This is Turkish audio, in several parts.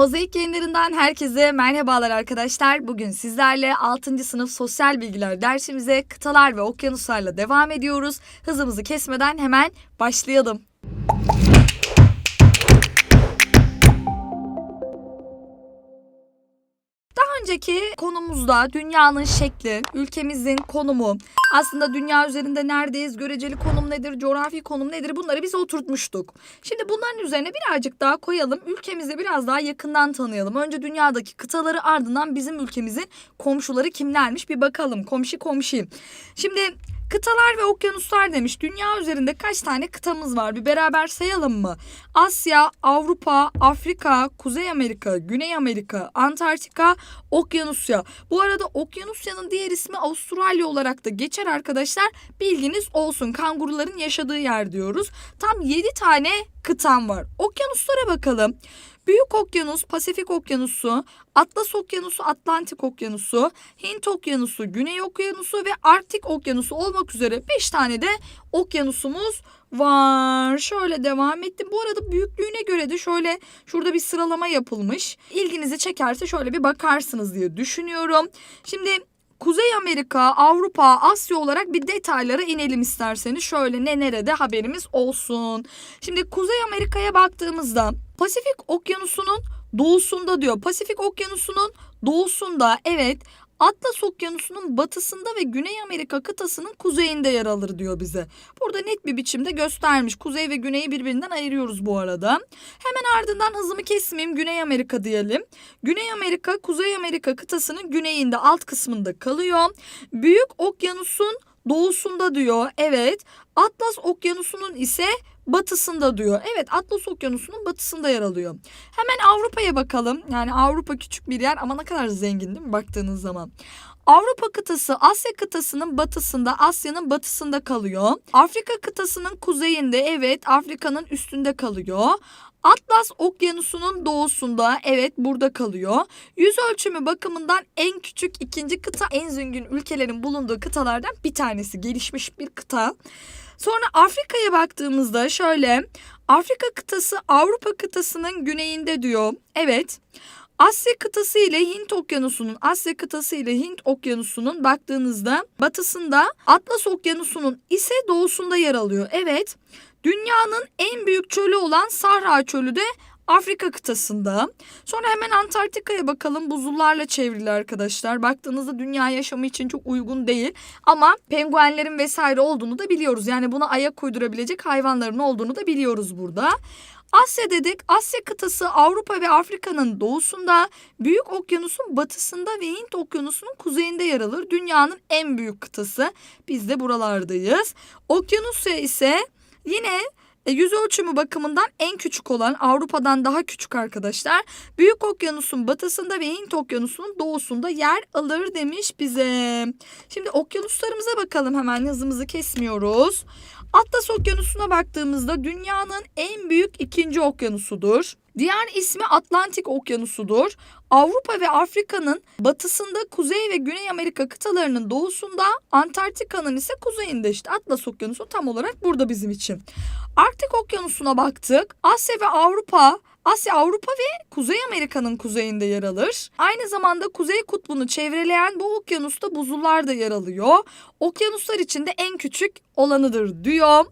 Mozaik yayınlarından herkese merhabalar arkadaşlar. Bugün sizlerle 6. sınıf sosyal bilgiler dersimize kıtalar ve okyanuslarla devam ediyoruz. Hızımızı kesmeden hemen başlayalım. Önceki konumuzda dünyanın şekli, ülkemizin konumu, aslında dünya üzerinde neredeyiz, göreceli konum nedir, coğrafi konum nedir bunları biz oturtmuştuk. Şimdi bunların üzerine birazcık daha koyalım, ülkemizi biraz daha yakından tanıyalım. Önce dünyadaki kıtaları ardından bizim ülkemizin komşuları kimlermiş bir bakalım. Komşu komşu. Şimdi Kıtalar ve okyanuslar demiş. Dünya üzerinde kaç tane kıtamız var? Bir beraber sayalım mı? Asya, Avrupa, Afrika, Kuzey Amerika, Güney Amerika, Antarktika, Okyanusya. Bu arada Okyanusya'nın diğer ismi Avustralya olarak da geçer arkadaşlar. Bilginiz olsun. Kanguruların yaşadığı yer diyoruz. Tam 7 tane kıtam var. Okyanuslara bakalım. Büyük Okyanus, Pasifik Okyanusu, Atlas Okyanusu, Atlantik Okyanusu, Hint Okyanusu, Güney Okyanusu ve Arktik Okyanusu olmak üzere 5 tane de okyanusumuz var. Şöyle devam ettim. Bu arada büyüklüğüne göre de şöyle şurada bir sıralama yapılmış. İlginizi çekerse şöyle bir bakarsınız diye düşünüyorum. Şimdi Kuzey Amerika, Avrupa, Asya olarak bir detaylara inelim isterseniz. Şöyle ne nerede haberimiz olsun. Şimdi Kuzey Amerika'ya baktığımızda Pasifik Okyanusu'nun doğusunda diyor. Pasifik Okyanusu'nun doğusunda evet Atlas Okyanusu'nun batısında ve Güney Amerika kıtasının kuzeyinde yer alır diyor bize. Burada net bir biçimde göstermiş. Kuzey ve güneyi birbirinden ayırıyoruz bu arada. Hemen ardından hızımı kesmeyeyim Güney Amerika diyelim. Güney Amerika Kuzey Amerika kıtasının güneyinde alt kısmında kalıyor. Büyük Okyanus'un doğusunda diyor. Evet. Atlas Okyanusu'nun ise batısında diyor. Evet Atlas Okyanusu'nun batısında yer alıyor. Hemen Avrupa'ya bakalım. Yani Avrupa küçük bir yer ama ne kadar zengin değil mi baktığınız zaman. Avrupa kıtası Asya kıtasının batısında, Asya'nın batısında kalıyor. Afrika kıtasının kuzeyinde, evet Afrika'nın üstünde kalıyor. Atlas Okyanusu'nun doğusunda evet burada kalıyor. Yüz ölçümü bakımından en küçük ikinci kıta en zengin ülkelerin bulunduğu kıtalardan bir tanesi. Gelişmiş bir kıta. Sonra Afrika'ya baktığımızda şöyle Afrika kıtası Avrupa kıtasının güneyinde diyor. Evet. Asya kıtası ile Hint okyanusunun Asya kıtası ile Hint okyanusunun baktığınızda batısında Atlas okyanusunun ise doğusunda yer alıyor. Evet. Dünyanın en büyük çölü olan Sahra çölü de Afrika kıtasında. Sonra hemen Antarktika'ya bakalım. Buzullarla çevrili arkadaşlar. Baktığınızda dünya yaşamı için çok uygun değil. Ama penguenlerin vesaire olduğunu da biliyoruz. Yani buna ayak uydurabilecek hayvanların olduğunu da biliyoruz burada. Asya dedik. Asya kıtası Avrupa ve Afrika'nın doğusunda, Büyük Okyanus'un batısında ve Hint Okyanusu'nun kuzeyinde yer alır. Dünyanın en büyük kıtası. Biz de buralardayız. Okyanusya ise yine e, yüz ölçümü bakımından en küçük olan Avrupa'dan daha küçük arkadaşlar. Büyük Okyanus'un batısında ve Hint Okyanusu'nun doğusunda yer alır demiş bize. Şimdi okyanuslarımıza bakalım hemen hızımızı kesmiyoruz. Atlas Okyanusu'na baktığımızda dünyanın en büyük ikinci okyanusudur. Diğer ismi Atlantik Okyanusu'dur. Avrupa ve Afrika'nın batısında Kuzey ve Güney Amerika kıtalarının doğusunda, Antarktika'nın ise kuzeyinde işte Atlas Okyanusu tam olarak burada bizim için. Arktik Okyanusu'na baktık. Asya ve Avrupa Asya, Avrupa ve Kuzey Amerika'nın kuzeyinde yer alır. Aynı zamanda Kuzey Kutbu'nu çevreleyen bu okyanusta buzullar da yer alıyor. Okyanuslar içinde en küçük olanıdır diyor.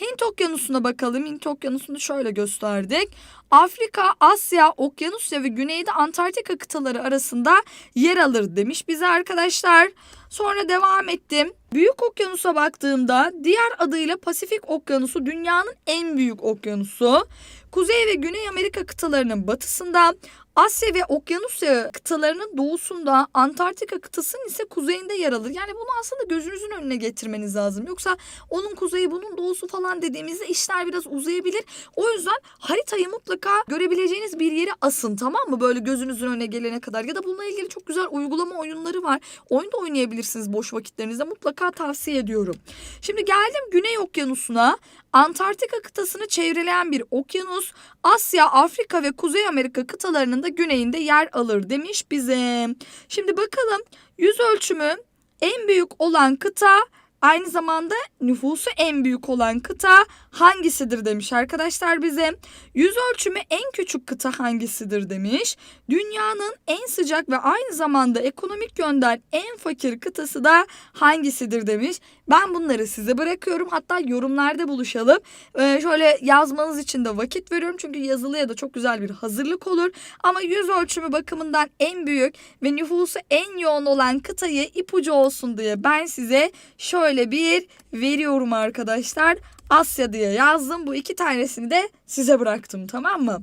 Hint Okyanusu'na bakalım. Hint Okyanusu'nu şöyle gösterdik. Afrika, Asya, Okyanusya ve Güneyde Antarktika kıtaları arasında yer alır demiş bize arkadaşlar. Sonra devam ettim. Büyük Okyanus'a baktığımda diğer adıyla Pasifik Okyanusu dünyanın en büyük okyanusu. Kuzey ve Güney Amerika kıtalarının batısında, Asya ve Okyanusya kıtalarının doğusunda, Antarktika kıtasının ise kuzeyinde yer alır. Yani bunu aslında gözünüzün önüne getirmeniz lazım. Yoksa onun kuzeyi bunun doğusu falan dediğimizde işler biraz uzayabilir. O yüzden haritayı mutlaka görebileceğiniz bir yere asın tamam mı? Böyle gözünüzün önüne gelene kadar. Ya da bununla ilgili çok güzel uygulama oyunları var. Oyun da oynayabilirsiniz boş vakitlerinizde. Mutlaka tavsiye ediyorum. Şimdi geldim Güney Okyanusu'na. Antarktika kıtasını çevreleyen bir okyanus Asya, Afrika ve Kuzey Amerika kıtalarının da güneyinde yer alır demiş bize. Şimdi bakalım yüz ölçümü en büyük olan kıta Aynı zamanda nüfusu en büyük olan kıta hangisidir demiş arkadaşlar bize. Yüz ölçümü en küçük kıta hangisidir demiş. Dünyanın en sıcak ve aynı zamanda ekonomik yönden en fakir kıtası da hangisidir demiş. Ben bunları size bırakıyorum. Hatta yorumlarda buluşalım. Ee, şöyle yazmanız için de vakit veriyorum. Çünkü yazılıya da çok güzel bir hazırlık olur. Ama yüz ölçümü bakımından en büyük ve nüfusu en yoğun olan kıtayı ipucu olsun diye ben size şöyle bir veriyorum arkadaşlar. Asya diye yazdım. Bu iki tanesini de size bıraktım tamam mı?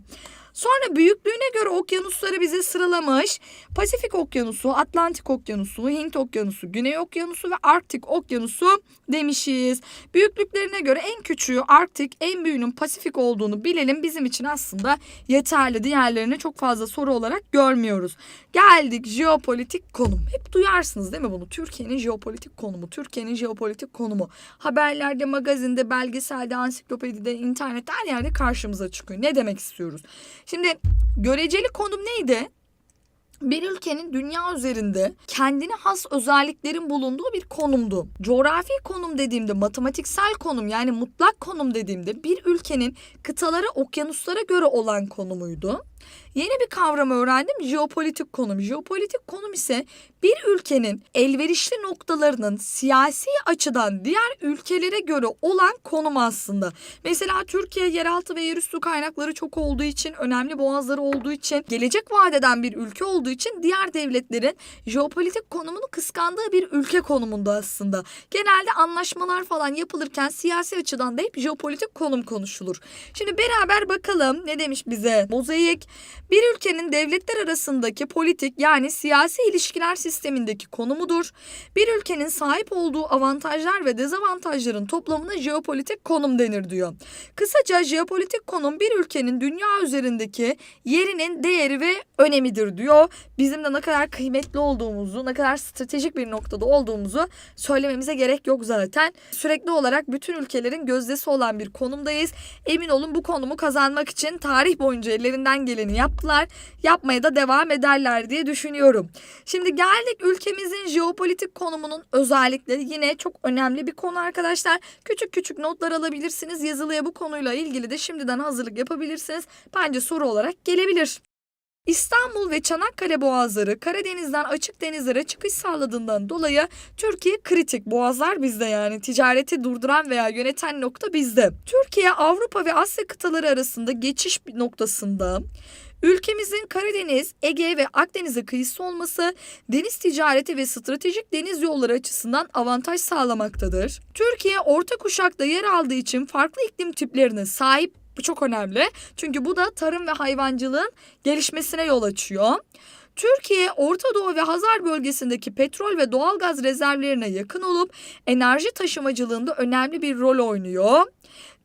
Sonra büyüklüğüne göre okyanusları bize sıralamış. Pasifik Okyanusu, Atlantik Okyanusu, Hint Okyanusu, Güney Okyanusu ve Arktik Okyanusu demişiz. Büyüklüklerine göre en küçüğü Arktik, en büyüğünün Pasifik olduğunu bilelim. Bizim için aslında yeterli. Diğerlerini çok fazla soru olarak görmüyoruz. Geldik jeopolitik konum. Hep duyarsınız değil mi bunu? Türkiye'nin jeopolitik konumu, Türkiye'nin jeopolitik konumu. Haberlerde, magazinde, belgeselde, ansiklopedide, internette her yerde karşımıza çıkıyor. Ne demek istiyoruz? Şimdi göreceli konum neydi? Bir ülkenin dünya üzerinde kendine has özelliklerin bulunduğu bir konumdu. Coğrafi konum dediğimde matematiksel konum yani mutlak konum dediğimde bir ülkenin kıtalara, okyanuslara göre olan konumuydu. Yeni bir kavram öğrendim. Jeopolitik konum. Jeopolitik konum ise bir ülkenin elverişli noktalarının siyasi açıdan diğer ülkelere göre olan konum aslında. Mesela Türkiye yeraltı ve yerüstü kaynakları çok olduğu için, önemli boğazları olduğu için, gelecek vadeden bir ülke olduğu için diğer devletlerin jeopolitik konumunu kıskandığı bir ülke konumunda aslında. Genelde anlaşmalar falan yapılırken siyasi açıdan da hep jeopolitik konum konuşulur. Şimdi beraber bakalım ne demiş bize mozaik. Bir ülkenin devletler arasındaki politik yani siyasi ilişkiler sistemindeki konumudur. Bir ülkenin sahip olduğu avantajlar ve dezavantajların toplamına jeopolitik konum denir diyor. Kısaca jeopolitik konum bir ülkenin dünya üzerindeki yerinin değeri ve önemidir diyor. Bizim de ne kadar kıymetli olduğumuzu, ne kadar stratejik bir noktada olduğumuzu söylememize gerek yok zaten. Sürekli olarak bütün ülkelerin gözdesi olan bir konumdayız. Emin olun bu konumu kazanmak için tarih boyunca ellerinden geleni yaptılar. Yapmaya da devam ederler diye düşünüyorum. Şimdi geldik ülkemizin jeopolitik konumunun özellikleri. Yine çok önemli bir konu arkadaşlar. Küçük küçük notlar alabilirsiniz. Yazılıya bu konuyla ilgili de şimdiden hazırlık yapabilirsiniz. Bence soru olarak gelebilir. İstanbul ve Çanakkale boğazları Karadeniz'den açık denizlere çıkış sağladığından dolayı Türkiye kritik. Boğazlar bizde yani ticareti durduran veya yöneten nokta bizde. Türkiye Avrupa ve Asya kıtaları arasında geçiş noktasında. Ülkemizin Karadeniz, Ege ve Akdeniz'e kıyısı olması deniz ticareti ve stratejik deniz yolları açısından avantaj sağlamaktadır. Türkiye orta kuşakta yer aldığı için farklı iklim tiplerine sahip bu çok önemli. Çünkü bu da tarım ve hayvancılığın gelişmesine yol açıyor. Türkiye, Orta Doğu ve Hazar bölgesindeki petrol ve doğalgaz rezervlerine yakın olup enerji taşımacılığında önemli bir rol oynuyor.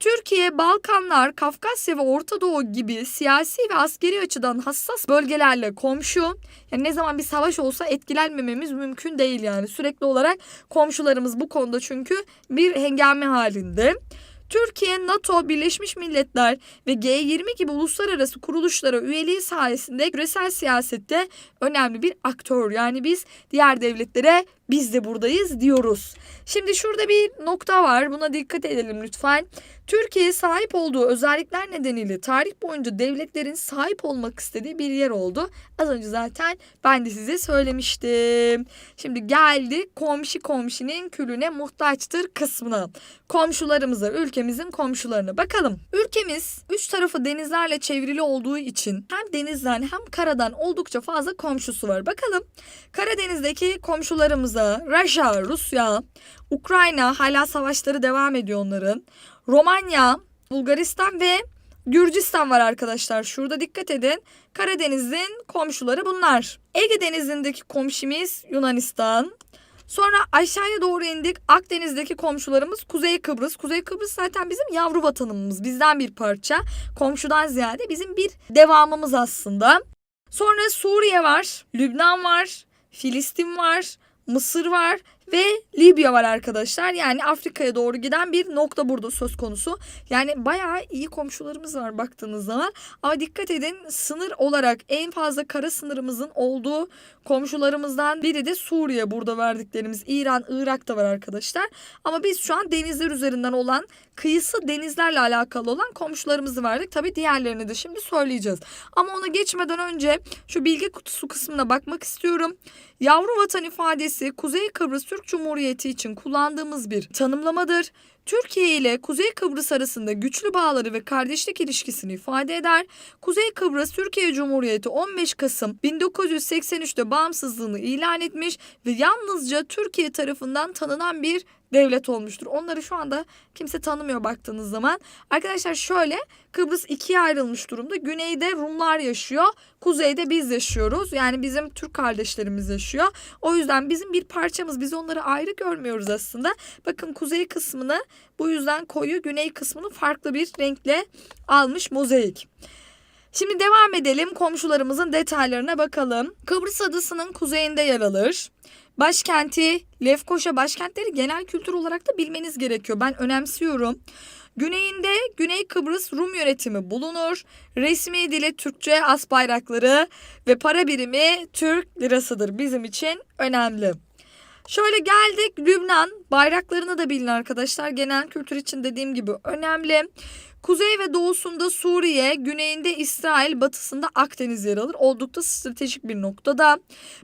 Türkiye, Balkanlar, Kafkasya ve Orta Doğu gibi siyasi ve askeri açıdan hassas bölgelerle komşu. Yani ne zaman bir savaş olsa etkilenmememiz mümkün değil yani. Sürekli olarak komşularımız bu konuda çünkü bir hengame halinde. Türkiye, NATO, Birleşmiş Milletler ve G20 gibi uluslararası kuruluşlara üyeliği sayesinde küresel siyasette önemli bir aktör. Yani biz diğer devletlere biz de buradayız diyoruz. Şimdi şurada bir nokta var. Buna dikkat edelim lütfen. Türkiye sahip olduğu özellikler nedeniyle tarih boyunca devletlerin sahip olmak istediği bir yer oldu. Az önce zaten ben de size söylemiştim. Şimdi geldik komşu komşinin külüne muhtaçtır kısmına. Komşularımıza, ülkemizin komşularına bakalım. Ülkemiz üç tarafı denizlerle çevrili olduğu için hem denizden hem karadan oldukça fazla komşusu var. Bakalım Karadeniz'deki komşularımıza Rusya, Rusya, Ukrayna hala savaşları devam ediyor onların. Romanya, Bulgaristan ve Gürcistan var arkadaşlar. Şurada dikkat edin. Karadeniz'in komşuları bunlar. Ege Denizi'ndeki komşumuz Yunanistan. Sonra aşağıya doğru indik. Akdeniz'deki komşularımız Kuzey Kıbrıs. Kuzey Kıbrıs zaten bizim yavru vatanımız. Bizden bir parça. Komşudan ziyade bizim bir devamımız aslında. Sonra Suriye var, Lübnan var, Filistin var, Mısır var ve Libya var arkadaşlar. Yani Afrika'ya doğru giden bir nokta burada söz konusu. Yani bayağı iyi komşularımız var baktığınız zaman. Ama dikkat edin sınır olarak en fazla kara sınırımızın olduğu komşularımızdan biri de Suriye burada verdiklerimiz. İran, Irak da var arkadaşlar. Ama biz şu an denizler üzerinden olan kıyısı denizlerle alakalı olan komşularımızı verdik. Tabii diğerlerini de şimdi söyleyeceğiz. Ama ona geçmeden önce şu bilgi kutusu kısmına bakmak istiyorum. Yavru vatan ifadesi Kuzey Kıbrıs Türk Cumhuriyeti için kullandığımız bir tanımlamadır. Türkiye ile Kuzey Kıbrıs arasında güçlü bağları ve kardeşlik ilişkisini ifade eder. Kuzey Kıbrıs Türkiye Cumhuriyeti 15 Kasım 1983'te bağımsızlığını ilan etmiş ve yalnızca Türkiye tarafından tanınan bir devlet olmuştur. Onları şu anda kimse tanımıyor baktığınız zaman. Arkadaşlar şöyle Kıbrıs ikiye ayrılmış durumda. Güneyde Rumlar yaşıyor. Kuzeyde biz yaşıyoruz. Yani bizim Türk kardeşlerimiz yaşıyor. O yüzden bizim bir parçamız. Biz onları ayrı görmüyoruz aslında. Bakın kuzey kısmını bu yüzden koyu, güney kısmını farklı bir renkle almış mozaik. Şimdi devam edelim komşularımızın detaylarına bakalım. Kıbrıs adasının kuzeyinde yer alır. Başkenti Lefkoşa başkentleri genel kültür olarak da bilmeniz gerekiyor. Ben önemsiyorum. Güneyinde Güney Kıbrıs Rum yönetimi bulunur. Resmi dili Türkçe as bayrakları ve para birimi Türk lirasıdır. Bizim için önemli. Şöyle geldik Lübnan bayraklarını da bilin arkadaşlar. Genel kültür için dediğim gibi önemli. Kuzey ve doğusunda Suriye, güneyinde İsrail, batısında Akdeniz yer alır. Oldukça stratejik bir noktada.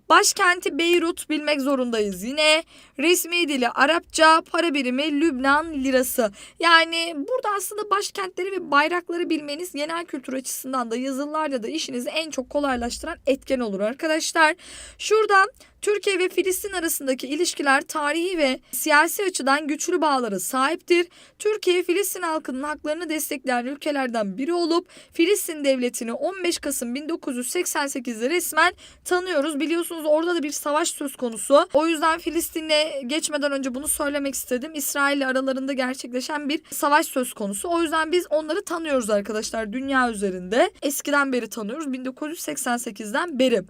Başkenti Beyrut bilmek zorundayız yine. Resmi dili Arapça, para birimi Lübnan lirası. Yani burada aslında başkentleri ve bayrakları bilmeniz genel kültür açısından da yazılarla da işinizi en çok kolaylaştıran etken olur arkadaşlar. Şuradan Türkiye ve Filistin arasındaki ilişkiler tarihi ve siyasi açıdan güçlü bağlara sahiptir. Türkiye Filistin halkının haklarını destekleyen ülkelerden biri olup Filistin devletini 15 Kasım 1988'de resmen tanıyoruz. Biliyorsunuz orada da bir savaş söz konusu. O yüzden Filistin'le geçmeden önce bunu söylemek istedim. İsrail ile aralarında gerçekleşen bir savaş söz konusu. O yüzden biz onları tanıyoruz arkadaşlar dünya üzerinde. Eskiden beri tanıyoruz 1988'den beri.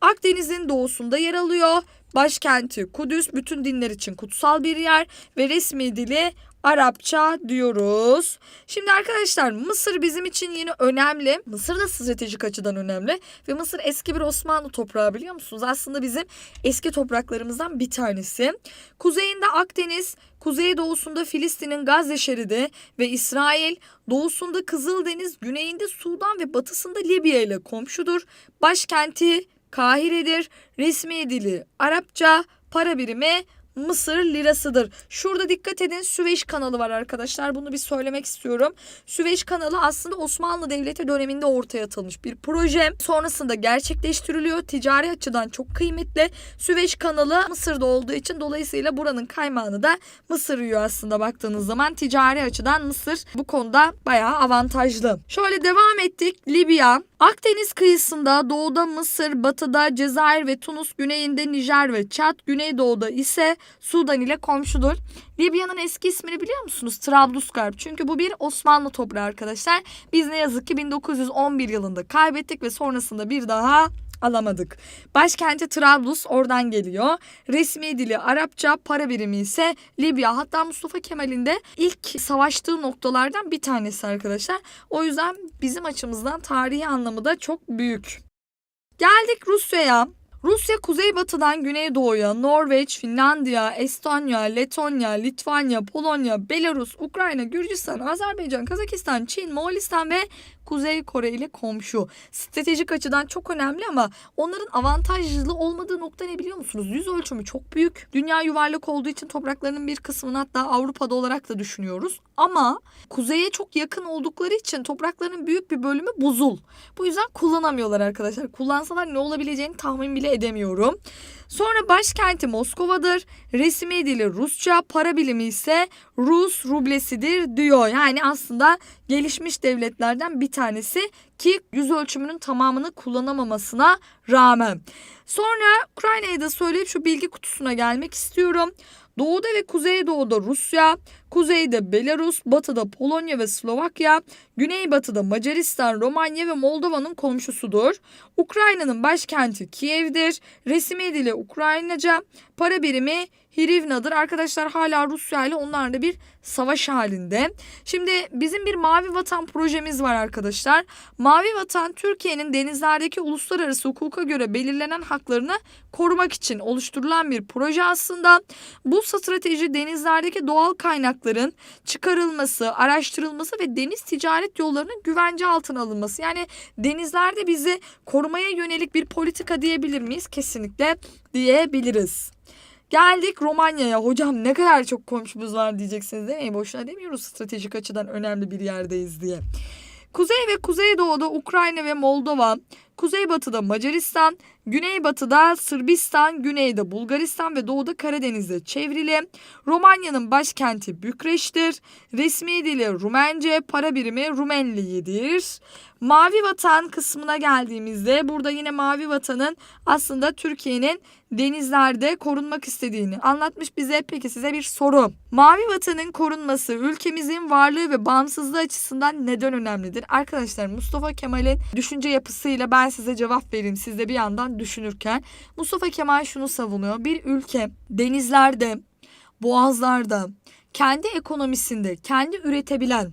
Akdeniz'in doğusunda yer alıyor. Başkenti Kudüs bütün dinler için kutsal bir yer ve resmi dili Arapça diyoruz. Şimdi arkadaşlar Mısır bizim için yine önemli. Mısır da stratejik açıdan önemli. Ve Mısır eski bir Osmanlı toprağı biliyor musunuz? Aslında bizim eski topraklarımızdan bir tanesi. Kuzeyinde Akdeniz, kuzeydoğusunda Filistin'in Gazze şeridi ve İsrail, doğusunda Kızıldeniz, güneyinde Sudan ve batısında Libya ile komşudur. Başkenti Kahire'dir. Resmi dili Arapça, para birimi Mısır lirasıdır. Şurada dikkat edin Süveyş kanalı var arkadaşlar. Bunu bir söylemek istiyorum. Süveyş kanalı aslında Osmanlı Devleti döneminde ortaya atılmış bir proje. Sonrasında gerçekleştiriliyor. Ticari açıdan çok kıymetli. Süveyş kanalı Mısır'da olduğu için dolayısıyla buranın kaymağını da Mısır yiyor aslında baktığınız zaman. Ticari açıdan Mısır bu konuda bayağı avantajlı. Şöyle devam ettik. Libya, Akdeniz kıyısında doğuda Mısır, batıda Cezayir ve Tunus, güneyinde Nijer ve Çad, güneydoğuda ise Sudan ile komşudur. Libya'nın eski ismini biliyor musunuz? Trablusgarp. Çünkü bu bir Osmanlı toprağı arkadaşlar. Biz ne yazık ki 1911 yılında kaybettik ve sonrasında bir daha alamadık. Başkenti Trablus oradan geliyor. Resmi dili Arapça, para birimi ise Libya. Hatta Mustafa Kemal'in de ilk savaştığı noktalardan bir tanesi arkadaşlar. O yüzden bizim açımızdan tarihi anlamı da çok büyük. Geldik Rusya'ya. Rusya kuzeybatıdan güneydoğuya, Norveç, Finlandiya, Estonya, Letonya, Litvanya, Polonya, Belarus, Ukrayna, Gürcistan, Azerbaycan, Kazakistan, Çin, Moğolistan ve Kuzey Kore ile komşu. Stratejik açıdan çok önemli ama onların avantajlı olmadığı nokta ne biliyor musunuz? Yüz ölçümü çok büyük. Dünya yuvarlak olduğu için topraklarının bir kısmını hatta Avrupa'da olarak da düşünüyoruz. Ama kuzeye çok yakın oldukları için topraklarının büyük bir bölümü buzul. Bu yüzden kullanamıyorlar arkadaşlar. Kullansalar ne olabileceğini tahmin bile edemiyorum. Sonra başkenti Moskova'dır. Resmi dili Rusça, para bilimi ise Rus rublesidir diyor. Yani aslında gelişmiş devletlerden bir tanesi ki yüz ölçümünün tamamını kullanamamasına rağmen. Sonra Ukrayna'yı da söyleyip şu bilgi kutusuna gelmek istiyorum. Doğuda ve kuzeydoğuda Rusya, kuzeyde Belarus, batıda Polonya ve Slovakya, güneybatıda Macaristan, Romanya ve Moldova'nın komşusudur. Ukrayna'nın başkenti Kiev'dir. Resmi dili Ukraynaca, para birimi Hrivna'dır. Arkadaşlar hala Rusya ile onlarla bir savaş halinde. Şimdi bizim bir Mavi Vatan projemiz var arkadaşlar. Mavi Vatan Türkiye'nin denizlerdeki uluslararası hukuka göre belirlenen haklarını korumak için oluşturulan bir proje aslında. Bu strateji denizlerdeki doğal kaynakların çıkarılması, araştırılması ve deniz ticaret yollarının güvence altına alınması. Yani denizlerde bizi korumaya yönelik bir politika diyebilir miyiz? Kesinlikle diyebiliriz. Geldik Romanya'ya. Hocam ne kadar çok komşumuz var diyeceksiniz değil mi? Boşuna demiyoruz stratejik açıdan önemli bir yerdeyiz diye. Kuzey ve kuzeydoğuda Ukrayna ve Moldova, kuzeybatıda Macaristan, güneybatıda Sırbistan, güneyde Bulgaristan ve doğuda Karadeniz'de çevrili. Romanya'nın başkenti Bükreş'tir. Resmi dili Rumence, para birimi Rumenli'dir. Mavi Vatan kısmına geldiğimizde burada yine Mavi Vatan'ın aslında Türkiye'nin denizlerde korunmak istediğini anlatmış bize. Peki size bir soru. Mavi Vatan'ın korunması ülkemizin varlığı ve bağımsızlığı açısından neden önemlidir? Arkadaşlar Mustafa Kemal'in düşünce yapısıyla ben size cevap vereyim. Siz de bir yandan düşünürken. Mustafa Kemal şunu savunuyor. Bir ülke denizlerde, boğazlarda, kendi ekonomisinde, kendi üretebilen,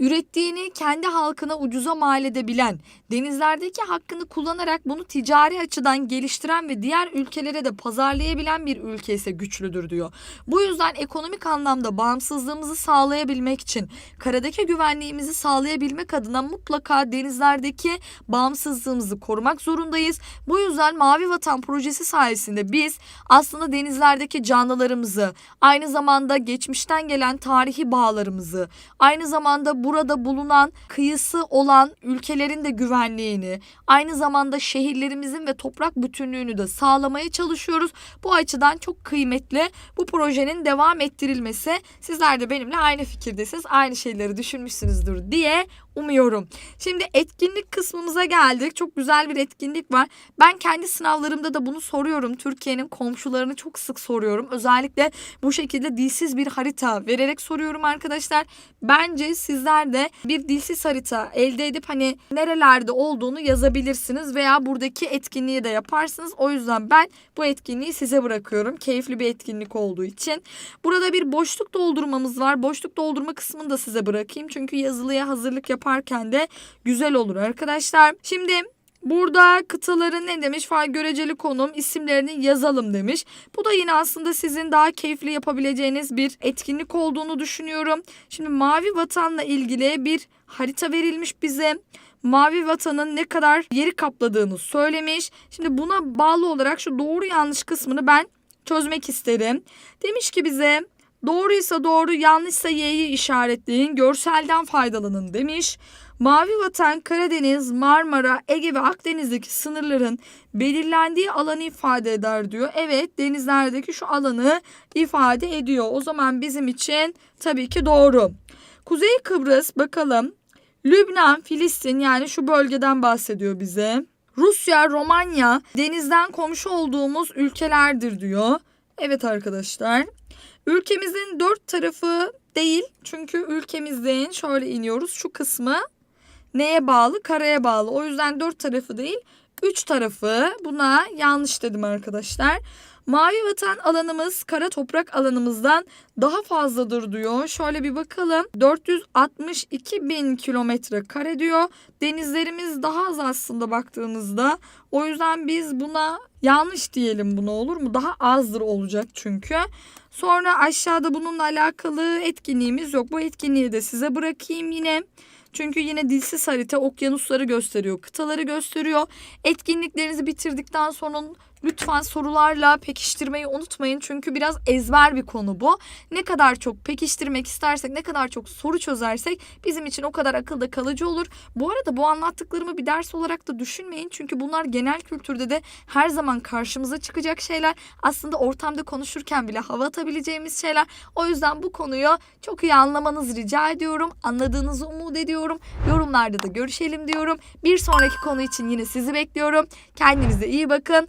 ürettiğini kendi halkına ucuza mal edebilen, denizlerdeki hakkını kullanarak bunu ticari açıdan geliştiren ve diğer ülkelere de pazarlayabilen bir ülke ise güçlüdür diyor. Bu yüzden ekonomik anlamda bağımsızlığımızı sağlayabilmek için, karadaki güvenliğimizi sağlayabilmek adına mutlaka denizlerdeki bağımsızlığımızı korumak zorundayız. Bu yüzden Mavi Vatan projesi sayesinde biz aslında denizlerdeki canlılarımızı, aynı zamanda geçmişten gelen tarihi bağlarımızı, aynı zamanda burada bulunan kıyısı olan ülkelerin de güvenliğini, aynı zamanda şehirlerimizin ve toprak bütünlüğünü de sağlamaya çalışıyoruz. Bu açıdan çok kıymetli bu projenin devam ettirilmesi. Sizler de benimle aynı fikirdesiniz, aynı şeyleri düşünmüşsünüzdür diye umuyorum. Şimdi etkinlik kısmımıza geldik. Çok güzel bir etkinlik var. Ben kendi sınavlarımda da bunu soruyorum. Türkiye'nin komşularını çok sık soruyorum. Özellikle bu şekilde dilsiz bir harita vererek soruyorum arkadaşlar. Bence sizler de bir dilsiz harita elde edip hani nerelerde olduğunu yazabilirsiniz veya buradaki etkinliği de yaparsınız. O yüzden ben bu etkinliği size bırakıyorum. Keyifli bir etkinlik olduğu için. Burada bir boşluk doldurmamız var. Boşluk doldurma kısmını da size bırakayım. Çünkü yazılıya hazırlık yaparken de güzel olur arkadaşlar. Şimdi Burada kıtaların ne demiş? Faal göreceli konum isimlerini yazalım demiş. Bu da yine aslında sizin daha keyifli yapabileceğiniz bir etkinlik olduğunu düşünüyorum. Şimdi Mavi Vatan'la ilgili bir harita verilmiş bize. Mavi Vatan'ın ne kadar yeri kapladığını söylemiş. Şimdi buna bağlı olarak şu doğru yanlış kısmını ben çözmek isterim. Demiş ki bize doğruysa doğru yanlışsa y'yi işaretleyin görselden faydalanın demiş. Mavi Vatan Karadeniz, Marmara, Ege ve Akdeniz'deki sınırların belirlendiği alanı ifade eder diyor. Evet denizlerdeki şu alanı ifade ediyor. O zaman bizim için tabii ki doğru. Kuzey Kıbrıs bakalım. Lübnan, Filistin yani şu bölgeden bahsediyor bize. Rusya, Romanya denizden komşu olduğumuz ülkelerdir diyor. Evet arkadaşlar. Ülkemizin dört tarafı değil. Çünkü ülkemizin şöyle iniyoruz şu kısmı neye bağlı? Karaya bağlı. O yüzden dört tarafı değil üç tarafı. Buna yanlış dedim arkadaşlar. Mavi vatan alanımız kara toprak alanımızdan daha fazladır diyor. Şöyle bir bakalım. 462 bin kilometre kare diyor. Denizlerimiz daha az aslında baktığınızda. O yüzden biz buna yanlış diyelim buna olur mu? Daha azdır olacak çünkü. Sonra aşağıda bununla alakalı etkinliğimiz yok. Bu etkinliği de size bırakayım yine. Çünkü yine dilsiz harita okyanusları gösteriyor, kıtaları gösteriyor. Etkinliklerinizi bitirdikten sonra lütfen sorularla pekiştirmeyi unutmayın. Çünkü biraz ezber bir konu bu. Ne kadar çok pekiştirmek istersek, ne kadar çok soru çözersek bizim için o kadar akılda kalıcı olur. Bu arada bu anlattıklarımı bir ders olarak da düşünmeyin. Çünkü bunlar genel kültürde de her zaman karşımıza çıkacak şeyler. Aslında ortamda konuşurken bile hava atabileceğimiz şeyler. O yüzden bu konuyu çok iyi anlamanızı rica ediyorum. Anladığınızı umut ediyorum. Yorumlarda da görüşelim diyorum. Bir sonraki konu için yine sizi bekliyorum. Kendinize iyi bakın.